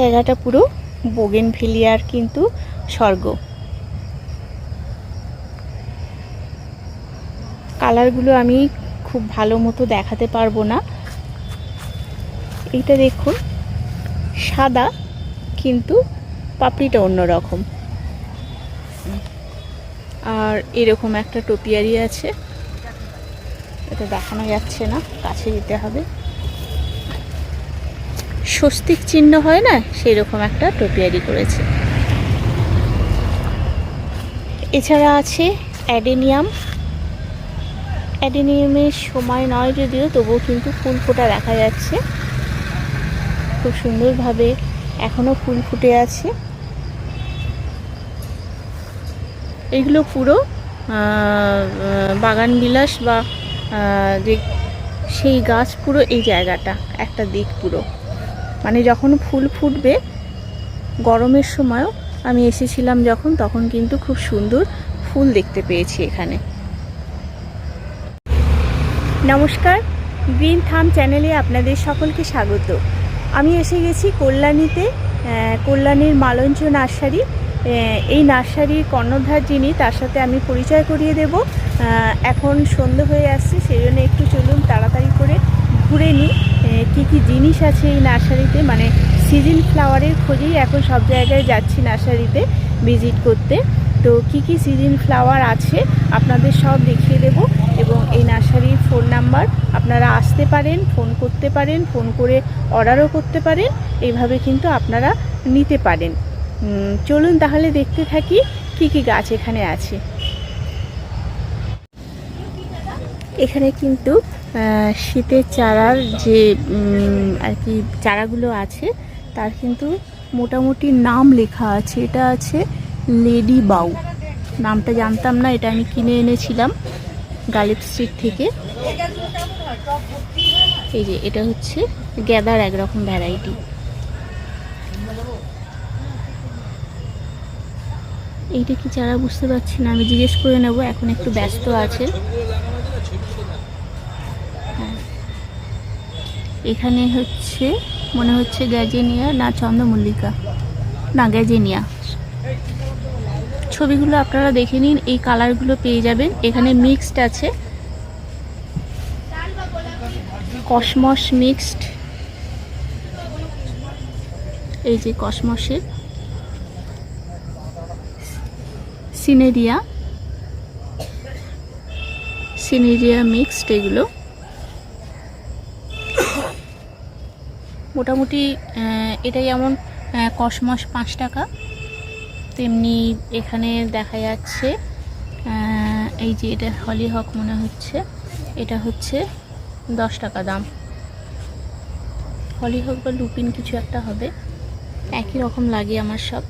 জায়গাটা পুরো বোগেনভিলিয়ার কিন্তু স্বর্গ। কালারগুলো আমি খুব ভালো মতো দেখাতে পারব না। এইটা দেখুন, সাদা কিন্তু পাপড়িটা অন্যরকম। আর এরকম একটা টোপিয়ারি আছে। এটা দেখানো যাচ্ছে না, কাছে যেতে হবে। স্বস্তিক চিহ্ন হয় না সেই রকম একটা টোপিয়ারি করেছে। এছাড়া আছে অ্যাডেনিয়াম। অ্যাডেনিয়ামের সময় নয় যদিও, তবুও কিন্তু ফুল ফোটা দেখা যাচ্ছে। খুব সুন্দরভাবে এখনও ফুল ফুটে আছে। এগুলো পুরো বাগান বিলাস বা যে সেই গাছ পুরো এই জায়গাটা, একটা দিক পুরো। মানে যখন ফুল ফুটবে, গরমের সময়ও আমি এসেছিলাম যখন, তখন কিন্তু খুব সুন্দর ফুল দেখতে পেয়েছি এখানে। নমস্কার, গ্রিন থাম চ্যানেলে আপনাদের সকলকে স্বাগত। আমি এসে গেছি কল্যাণীতে কল্যাণীর মালঞ্চ নার্সারি। এই নার্সারির কর্ণধার যিনি, তার সাথে আমি পরিচয় করিয়ে দেব। এখন সন্ধে হয়ে আসছে সেই জন্য একটু চলুন তাড়াতাড়ি করে ঘুরে নিই। কি কি জিনিস আছে এই নার্সারিতে? মানে সিজন ফ্লাওয়ারের খোঁজেই এখন সব জায়গায় যাচ্ছি নার্সারিতে ভিজিট করতে। তো কি কি সিজন ফ্লাওয়ার আছে? আপনাদের সব দেখিয়ে দেব। এবং এই নার্সারির ফোন নাম্বার আপনারা আসতে পারেন, ফোন করতে পারেন, ফোন করে অর্ডারও করতে পারেন। এইভাবে কিন্তু আপনারা নিতে পারেন। চলুন তাহলে দেখতে থাকি কি কি গাছ এখানে আছে। এখানে কিন্তু শীতের চারার যে আর কি চারাগুলো আছে, তার কিন্তু মোটামুটি নাম লেখা আছে। এটা আছে লেডি বাউ। নামটা জানতাম না, এটা আমি কিনে এনেছিলাম গালিব স্ট্রিট থেকে। এই যে, এটা হচ্ছে গ্যাদার একরকম ভ্যারাইটি। এইটা কি চারা বুঝতে পারছি না, আমি জিজ্ঞেস করে নেব, এখন একটু ব্যস্ত আছে এখানে হচ্ছে, মনে হচ্ছে গ্যাজেনিয়া না চন্দ্রমল্লিকা? না, গ্যাজেনিয়া। ছবিগুলো আপনারা দেখে নিন, এই কালারগুলো পেয়ে যাবেন। এখানে মিক্সড আছে। Cosmos mixed. এই যে কসমসের। সিনেরিয়া। সিনেরিয়া মিক্সড এগুলো। মোটামুটি আহ, এটা যেমন আহ, কসমস পাঁচ টাকা। তেমনি এখানে দেখা যাচ্ছে এই যে এটা হলি হক মনে হচ্ছে এটা হচ্ছে দশ টাকা দাম। হলি হক বা লুপিন কিছু একটা হবে একই রকম লাগে আমার সব।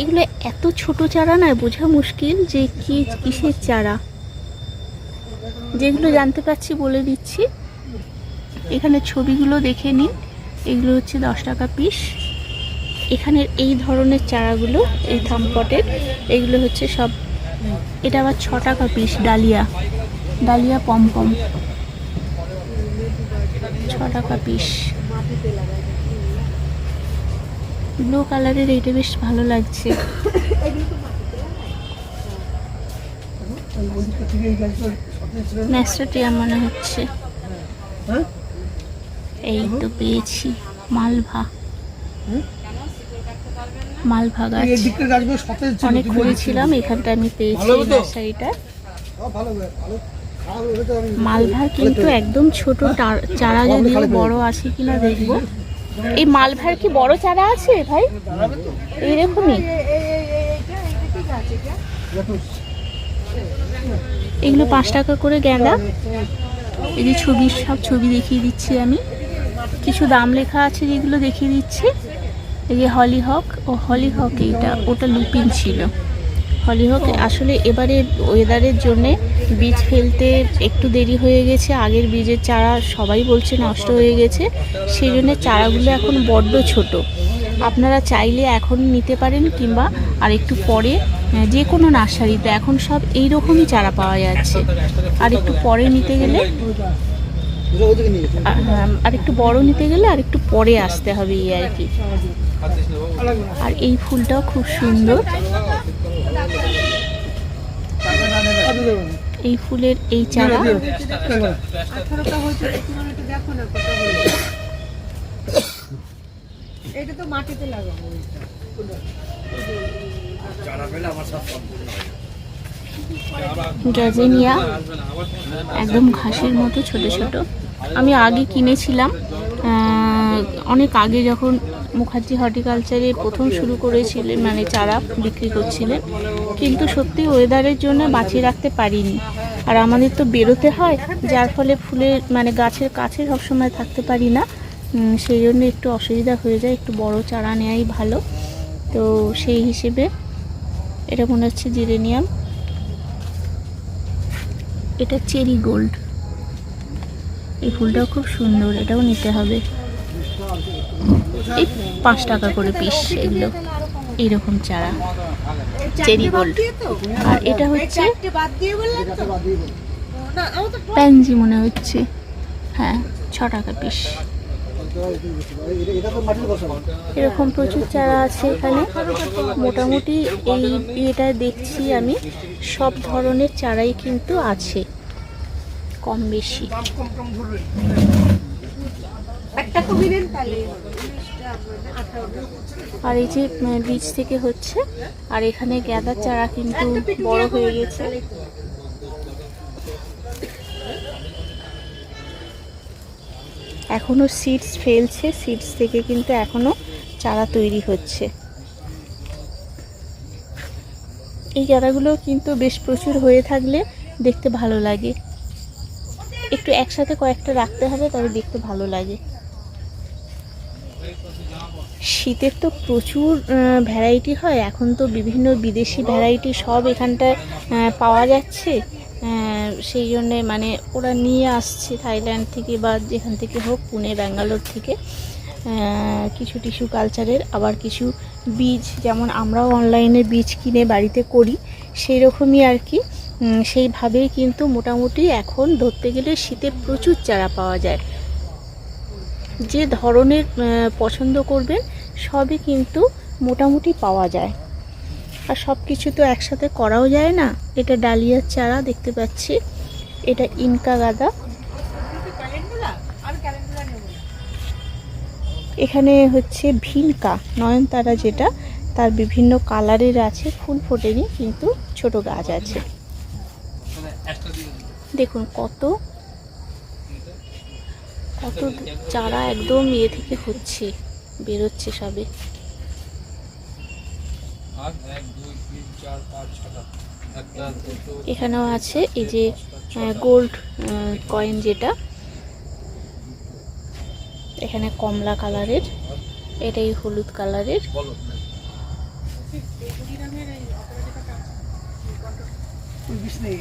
এগুলো এত ছোট চারা না বোঝা মুশকিল যে কি কিসের চারা। যেগুলো জানতে পারছি বলে দিচ্ছি এখানে ছবিগুলো দেখে নিন। এগুলো হচ্ছে দশ টাকা পিস এখানের এই ধরনের চারাগুলো এই থামপটের এগুলো হচ্ছে সব এটা আবার ছ টাকা পিস ডালিয়া ডালিয়া পমপম ছ টাকা পিস ব্লু কালারের এইটা বেশ ভালো লাগছে। ন্যাস্টাটিয়া মনে হচ্ছে। এই তো পেয়েছি মালভা। মালভা গাছ। এই দিককার গাছগুলো সতেজ ছিল, অনেক খুঁজেছিলাম এখানটা আমি পেয়েছি ভালো এই তো? নার্সারিটা আমি- মালভার কিন্তু একদম ছোট চারা যদিও বড় আছে কিনা দেখব। এই মালভার কি বড় চারা আছে ভাই? এইরকমই এগুলো পাঁচ টাকা করে গেঁদা এই যে ছবির সব ছবি দেখিয়ে দিচ্ছি আমি। কিছু দাম লেখা আছে যেগুলো দেখিয়ে দিচ্ছি। এই যে হলিহক ও হলিহক এইটা, ওটা লুপিন ছিল। হলিহক আসলে এবারে ওয়েদারের জন্যে বীজ ফেলতে একটু দেরি হয়ে গেছে, আগের বীজের চারা সবাই বলছে নষ্ট হয়ে গেছে সেই জন্যে চারাগুলো এখন বড্ড ছোট। আপনারা চাইলে এখন নিতে পারেন কিংবা আর একটু পরে যে কোনো নার্সারিতে, এখন সব এই রকমই চারা পাওয়া যাচ্ছে। আর একটু পরে নিতে গেলে আর, একটু বড় নিতে গেলে আর একটু পরে আসতে হবে এই আর কি। আর এই ফুলটাও খুব সুন্দর। এই ফুলের এই চারা। এটা তো মাটিতে লাগাবো। গ্যাজেনিয়া একদম ঘাসের মতো, ছোট ছোট। আমি আগে কিনেছিলাম অনেক আগে যখন মুখার্জি হর্টিকালচারে প্রথম শুরু করেছিলেন মানে চারা বিক্রি করছিলেন। কিন্তু সত্যি ওয়েদারের জন্য বাঁচিয়ে রাখতে পারিনি। আর আমাদের তো বেরোতে হয়, যার ফলে ফুলের মানে গাছের কাছে সবসময় থাকতে পারি না। সেই জন্য একটু অসুবিধা হয়ে যায়, একটু বড় চারা নেওয়াই ভালো। তো সেই হিসেবে এটা মনে হচ্ছে জিরেনিয়াম। এটা চেরি গোল্ড। এই ফুলটাও খুব সুন্দর, এটাও নিতে হবে। এই পাঁচ টাকা করে পিস এগুলো, এইরকম চারা। Cherry gold. আর এটা হচ্ছে প্যানজি মনে হচ্ছে। হ্যাঁ ছ টাকা পিস এরকম প্রচুর চারা আছে এখানে। মোটামুটি এই এটা দেখছি আমি সব ধরনের চারাই কিন্তু আছে কম বেশি। আর এই যে বীজ থেকে হচ্ছে আর এখানে গ্যাদার চারা কিন্তু বড় হয়ে গেছে। এখনও সিডস ফেলছে সিডস থেকে কিন্তু এখনও চারা তৈরি হচ্ছে। এই চারাগুলো কিন্তু বেশ প্রচুর হয়ে থাকলে দেখতে ভালো লাগে। একটু একসাথে কয়েকটা রাখতে হবে তবে দেখতে ভালো লাগে। শীতের তো প্রচুর ভ্যারাইটি হয়। এখন তো বিভিন্ন বিদেশি ভ্যারাইটি সব এখানটায় পাওয়া যাচ্ছে। সেই জন্যে মানে ওরা নিয়ে আসছে থাইল্যান্ড থেকে বা যেখান থেকে হোক, পুনে, ব্যাঙ্গালোর থেকে কিছু টিস্যু কালচারের, আবার কিছু বীজ, যেমন আমরাও অনলাইনে বীজ কিনে বাড়িতে করি সেই রকমই আর কি। সেইভাবেই কিন্তু মোটামুটি এখন ধরতে গেলে শীতে প্রচুর চারা পাওয়া যায়। যে ধরনের পছন্দ করবেন, সবই কিন্তু মোটামুটি পাওয়া যায়। আর সব কিছু তো একসাথে করাও যায় না। এটা ডালিয়ার চারা, দেখতে পাচ্ছি। এটা ইনকা গাদা। এখানে হচ্ছে ভিনকা, নয়নতারা যেটা, তার বিভিন্ন কালারের আছে। ফুল ফোটেনি, কিন্তু ছোট গাছ আছে। দেখুন কত কত চারা একদম ইয়ে থেকে হচ্ছে, বেরোচ্ছে সবে। এখানেও আছে এই যে গোল্ড কয়েন যেটা। এখানে কমলা কালারের এটাই হলুদ কালারের। নেই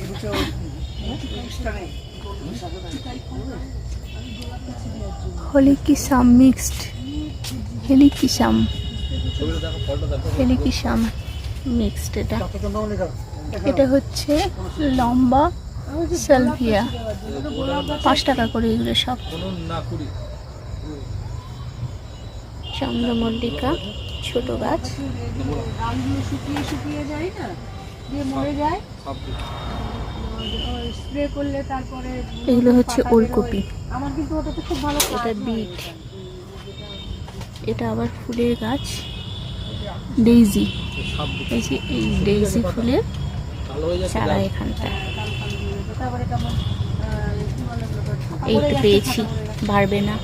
হলিকিসাম মিক্সড হেলিকিসাম। হেলিকিসাম মিক্সড এটা কত নাম লেখা এটা। হচ্ছে লম্বা সালভিয়া। পাঁচ টাকা করে এগুলো সব। চন্দ্রমল্লিকা, ছোট গাছ। শুকিয়ে শুকিয়ে যায় না দিয়ে মরে যায় স্প্রে করলে তারপরে এগুলো হচ্ছে ওলকপি। আমার কিন্তু ওটাতে খুব ভালো এটা বিট। এটা আবার ফুলের গাছ। ডেইজি। এই যে এই ডেইজি ফুলের চারা এখানটা? এই তো পেয়েছি বাড়বে না।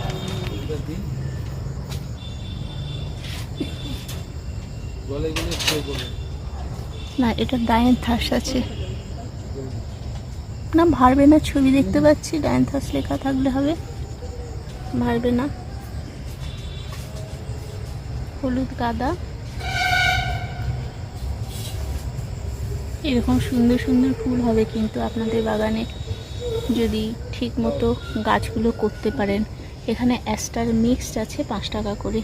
না এটা ডায়ান্থাস আছে। না ভারবে না ছবি দেখতে পাচ্ছি ডায়ান্থাস লেখা থাকলে হবে। ভারবে না। হলুদ গাদা। এরকম সুন্দর সুন্দর ফুল হবে কিন্তু আপনাদের বাগানে যদি ঠিক মতো গাছগুলো করতে পারেন। এখানে অ্যাস্টার মিক্সড আছে পাঁচ টাকা করে।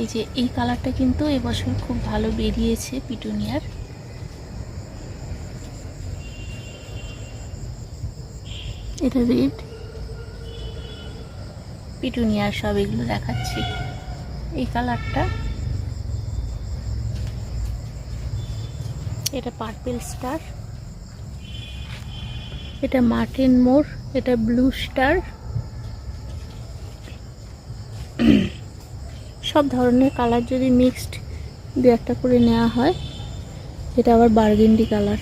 এই যে এই কালারটা কিন্তু এবছর খুব ভালো বেরিয়েছে পিটুনিয়ার। এটা রেড। পিটুনিয়ার সব এগুলো দেখাচ্ছি। এই কালারটা এটা পার্পেল স্টার এটা মার্টিন মোর এটা ব্লু স্টার সব ধরনের কালার যদি মিক্সড দু একটা করে নেওয়া হয়, এটা আবার বার্গেন্ডি কালার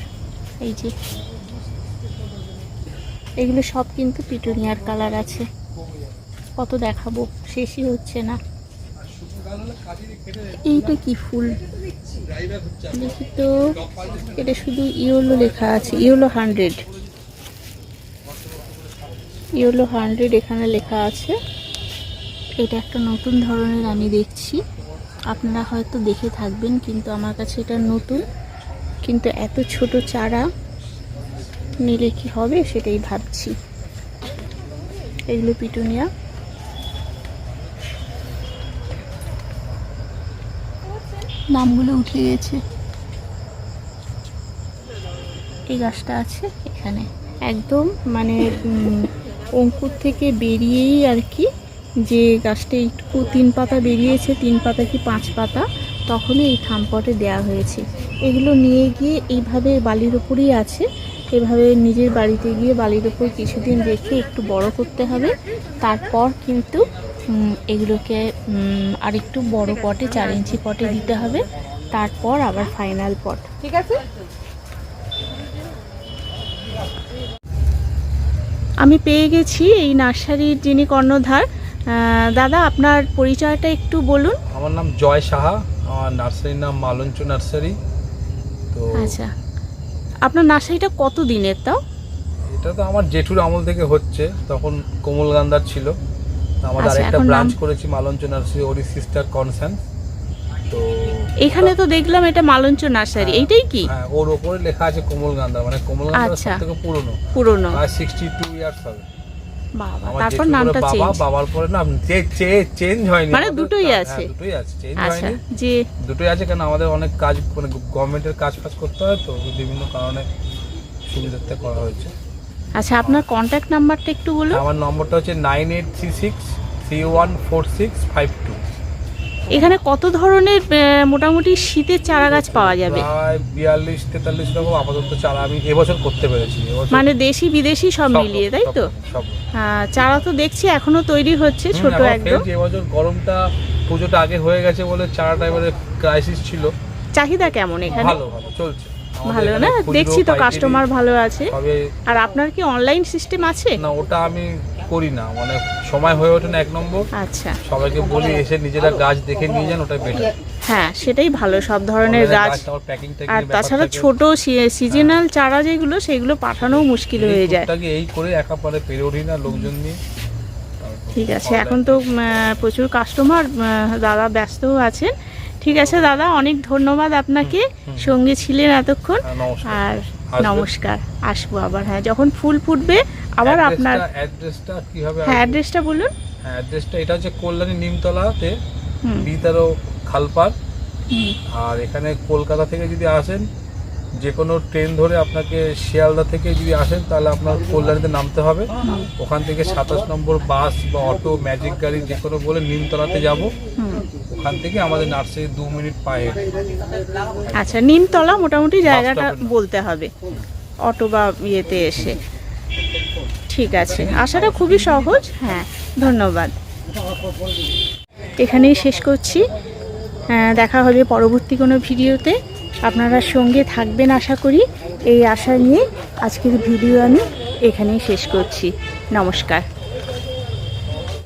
এই যে, এগুলো সব কিন্তু পিটুনিয়ার কালার আছে। কত দেখাবো, শেষই হচ্ছে না। এইটা কি ফুল? দেখি তো। এটা শুধু ইয়েলো লেখা আছে, ইয়েলো হান্ড্রেড। ইয়েলো হান্ড্রেড এখানে লেখা আছে। এটা একটা নতুন ধরনের আমি দেখছি। আপনারা হয়তো দেখে থাকবেন, কিন্তু আমার কাছে এটা নতুন। কিন্তু এত ছোট চারা, নিলে কি হবে সেটাই ভাবছি। এগুলো পিটুনিয়া। নামগুলো উঠে গেছে। এই গাছটা আছে এখানে। একদম মানে অঙ্কুর থেকে বেরিয়েই আর কি যে গাছটা একটু তিন পাতা বেরিয়েছে, তিন পাতা কি পাঁচ পাতা, তখনই এই থামপটে দেয়া হয়েছে। এগুলো নিয়ে গিয়ে এইভাবে বালির ওপরই আছে। এভাবে নিজের বাড়িতে গিয়ে বালির ওপর কিছুদিন রেখে একটু বড় করতে হবে। তারপর কিন্তু এগুলোকে আরেকটু বড় পটে চার ইঞ্চি পটে দিতে হবে। তারপর আবার ফাইনাল পট। ঠিক আছে? আমি পেয়ে গেছি এই নার্সারির যিনি কর্ণধার দাদা আপনার পরিচয়টা একটু বলুন। আমার নাম জয় সাহা আমার নার্সারির নাম মালঞ্চ নার্সারি। তো আচ্ছা। আপনার নার্সারিটা কত দিনের তাও? এটা তো আমার জেঠুর আমল থেকে হচ্ছে তখন কোমল গান্ধার ছিল। আমাদের আচ্ছা, আরেকটা ব্রাঞ্চ করেছি মালঞ্চ নার্সারি ওরি সিস্টার কনসার্ন তো এখানে তো দেখলাম এটা মালঞ্চ নার্সারি এইটাই কি? হ্যাঁ ওর ওপরে লেখা আছে কোমল গান্ধা মানে কোমল গান্ধা আচ্ছা। সব থেকে পুরনো। পুরনো। সিক্সটি টু ইয়ার্স হবে। বাবা তারপর নামটা বাবা বাবার পরে না চেঞ্জ হয়নি মানে দুটোই হ্যাঁ, আছে? দুটোই আছে চেঞ্জ আচ্ছা হয়নি। যে দুটোই আছে কেন? আমাদের অনেক কাজ মানে গভর্নমেন্টের কাজ ফাজ করতে হয় তো বিভিন্ন কারণে সুবিধার্থে করা হয়েছে। আচ্ছা আপনার কন্ট্যাক্ট নাম্বারটা একটু বলুন। আমার নম্বরটা হচ্ছে nine eight three six three one four six five two. এখানে কত ধরনের মোটামুটি শীতের চারা গাছ পাওয়া যাবে? বিয়াল্লিশ তেতাল্লিশ রকম আপাতত চারা আমি এবছর করতে পেরেছি মানে দেশি বিদেশি সব মিলিয়ে তাই তো? চারা তো দেখছি এখনও তৈরি হচ্ছে ছোট একদম। এবছর গরমটা পুজোটা আগে হয়ে গেছে বলে চারাটা এবারে ক্রাইসিস ছিল। চাহিদা কেমন এখানে? ভালো ভালো চলছে। ভালো না? দেখছি তো কাস্টমার ভালো আছে। আর আপনার কি অনলাইন সিস্টেম আছে? না ওটা আমি করি না। মানে সময় হয়ে ওঠে না এক নম্বর। আচ্ছা। সবাইকে বলি এসে নিজেরা গাছ দেখে নিয়ে যান ওটাই বেটার হ্যাঁ সেটাই ভালো সব ধরনের গাছ। আর তাছাড়া ছোট সিজনাল চারা যেগুলো সেগুলো পাঠানোও মুশকিল হয়ে যায়। এই করে একা পারে পেরে উঠি না লোকজন নিয়ে। ঠিক আছে এখন তো প্রচুর কাস্টমার দাদা ব্যস্তও আছেন। ঠিক আছে দাদা অনেক ধন্যবাদ আপনাকে। সঙ্গে ছিলেন এতক্ষণ। হ্যাঁ, আর নমস্কার আসব আবার হ্যাঁ যখন ফুল ফুটবে আবার আপনার অ্যাড্রেসটা কীভাবে হ্যাঁ অ্যাড্রেসটা বলুন। হ্যাঁ অ্যাড্রেসটা এটা হচ্ছে কল্যাণী নিমতলাতে হুম। বি খালপার আর এখানে কলকাতা থেকে যদি আসেন যে কোনো ট্রেন ধরে আপনাকে শিয়ালদা থেকে যদি আসেন তাহলে আপনার কল্যাণীতে নামতে হবে। ওখান থেকে সাতাশ নম্বর বাস বা অটো ম্যাজিক গাড়ি যে কোনো বলে নিমতলাতে যাব। ওখান থেকে আমাদের নার্সারি দু মিনিট পায়ে। আচ্ছা নিমতলা মোটামুটি জায়গাটা বলতে হবে। অটো বা ইয়েতে এসে। ঠিক আছে আসাটা খুবই সহজ। হ্যাঁ ধন্যবাদ। এখানেই শেষ করছি। দেখা হবে পরবর্তী কোনো ভিডিওতে। আপনারা সঙ্গে থাকবেন আশা করি। এই আশা নিয়ে আজকের ভিডিও আমি এখানেই শেষ করছি। নমস্কার।